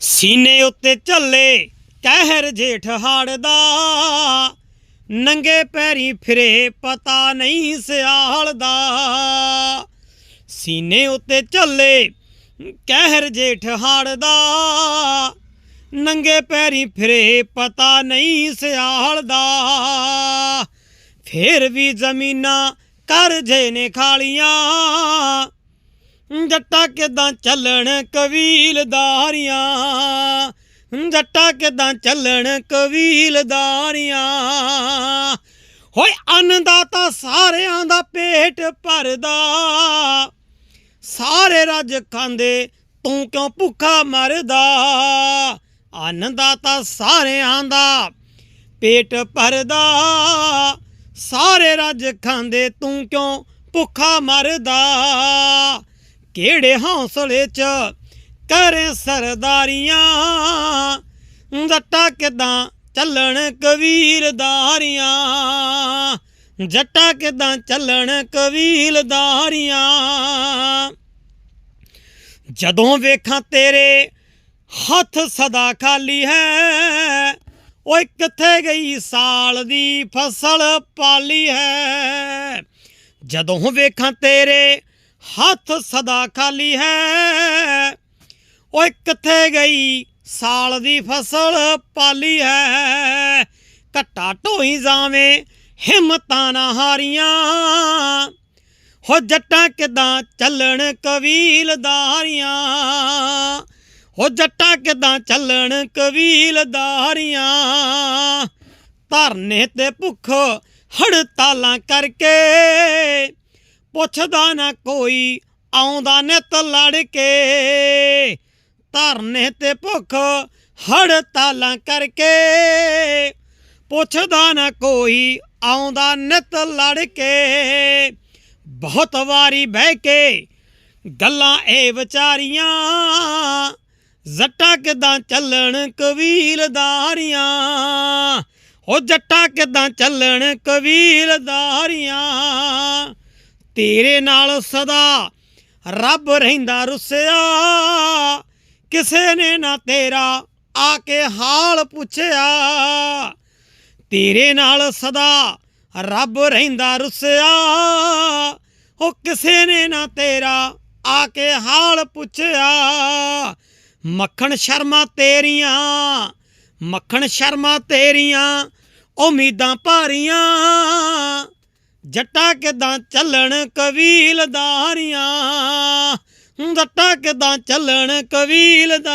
ਸੀਨੇ ਉੱਤੇ ਝੱਲੇ, ਕਹਿਰ ਜੇਠ ਹਾੜ ਦਾ ਨੰਗੇ ਪੈਰੀ ਫਿਰੇ, ਪਤਾ ਨਹੀਂ ਸਿਆਲ ਦਾ ਸੀਨੇ ਉੱਤੇ ਝੱਲੇ, ਕਹਿਰ ਜੇਠ ਹਾੜ ਦਾ ਨੰਗੇ ਪੈਰੀ ਫਿਰੇ, ਪਤਾ ਨਹੀਂ ਸਿਆਲ ਦਾ ਫੇਰ ਵੀ ਜ਼ਮੀਨਾਂ ਕਰ ਜੇ ਨੇ ਖਾਲੀਆਂ। ਜੱਟਾ ਕਿਦਾਂ ਚੱਲਣ ਕਬੀਲਦਾਰੀਆਂ? ਜੱਟਾ ਕਿਦਾਂ ਚੱਲਣ ਕਬੀਲਦਾਰੀਆਂ? ਹੋਏ ਅੰਨਦਾਤਾ ਸਾਰਿਆਂ ਦਾ ਪੇਟ ਭਰਦਾ। ਸਾਰੇ ਰੱਜ ਖਾਂਦੇ, ਤੂੰ ਕਿਉਂ ਭੁੱਖਾ ਮਰਦਾ? ਅੰਨਦਾਤਾ ਸਾਰਿਆਂ ਦਾ ਪੇਟ ਭਰਦਾ। ਸਾਰੇ ਰੱਜ ਖਾਂਦੇ, ਤੂੰ ਕਿਉਂ ਭੁੱਖਾ ਮਰਦਾ? ਕਿਹੜੇ ਹੌਸਲੇ 'ਚ ਕਰੇ ਸਰਦਾਰੀਆਂ? ਜੱਟਾ ਕਿਦਾਂ ਚੱਲਣ ਕਬੀਲਦਾਰੀਆਂ ਜੱਟਾ ਕਿਦਾਂ ਚੱਲਣ ਕਬੀਲਦਾਰੀਆਂ ਜਦੋਂ ਵੇਖਾਂ ਤੇਰੇ ਹੱਥ ਸਦਾ ਖਾਲੀ ਹੈ, ਓਏ ਕਿੱਥੇ ਗਈ ਸਾਲ ਦੀ ਫਸਲ ਪਾਲੀ ਹੈ? ਜਦੋਂ ਵੇਖਾਂ ਤੇਰੇ ਹੱਥ ਸਦਾ ਖਾਲੀ ਹੈ। ਓਏ ਕਿੱਥੇ ਗਈ, ਸਾਲ ਦੀ ਫਸਲ ਪਾਲੀ ਹੈ। ਘੱਟਾ ਢੋਈ ਜਾਵੇਂ, ਹਿੰਮਤਾਂ ਨਾ ਹਾਰੀਆਂ। ਹੋ ਜੱਟਾਂ ਕਿਦਾਂ ਚੱਲਣ ਕਬੀਲਦਾਰੀਆਂ। ਹੋ ਜੱਟਾਂ ਕਿਦਾਂ ਚੱਲਣ ਕਬੀਲਦਾਰੀਆਂ। ਧਰਨੇ ਤੇ ਭੁੱਖ ਹੜਤਾਲਾਂ ਕਰਕੇ ਪੁੱਛਦਾ ਨਾ ਕੋਈ, ਆਉਂਦਾ ਨਿਤ ਲੜ ਕੇ ਧਰਨੇ ਤੇ ਭੁੱਖ ਹੜਤਾਲਾਂ ਕਰਕੇ। ਪੁੱਛਦਾ ਨਾ ਕੋਈ, ਆਉਂਦਾ ਨਿਤ ਲੜ ਕੇ ਬਹੁਤ ਵਾਰੀ ਬਹਿ ਕੇ ਗੱਲਾਂ ਇਹ ਵਿਚਾਰੀਆਂ, ਜੱਟਾ ਕਿਦਾਂ ਚੱਲਣ ਕਬੀਲਦਾਰੀਆਂ। ਹੋ ਜੱਟਾ ਕਿਦਾਂ ਚੱਲਣ ਕਬੀਲਦਾਰੀਆਂ। ਤੇਰੇ ਨਾਲ ਸਦਾ ਰੱਬ ਰਹਿੰਦਾ ਰੁੱਸਿਆ। ਕਿਸੇ ਨੇ ਨਾ ਤੇਰਾ ਆ ਕੇ ਹਾਲ ਪੁੱਛਿਆ। ਤੇਰੇ ਨਾਲ ਸਦਾ ਰੱਬ ਰਹਿੰਦਾ ਰੁੱਸਿਆ। ਉਹ ਕਿਸੇ ਨੇ ਨਾ ਤੇਰਾ ਆ ਕੇ ਹਾਲ ਪੁੱਛਿਆ। ਮੱਖਣ ਸ਼ਰਮਾ ਤੇਰੀਆਂ, ਮੱਖਣ ਸ਼ਰਮਾ ਤੇਰੀਆਂ, ਉਮੀਦਾਂ ਭਾਰੀਆਂ। ਜੱਟਾ ਕਿਦਾਂ ਚੱਲਣ ਕਬੀਲਦਾਰੀਆਂ? ਜੱਟਾ ਕਿਦਾਂ ਚੱਲਣ ਕਬੀਲਦਾਰ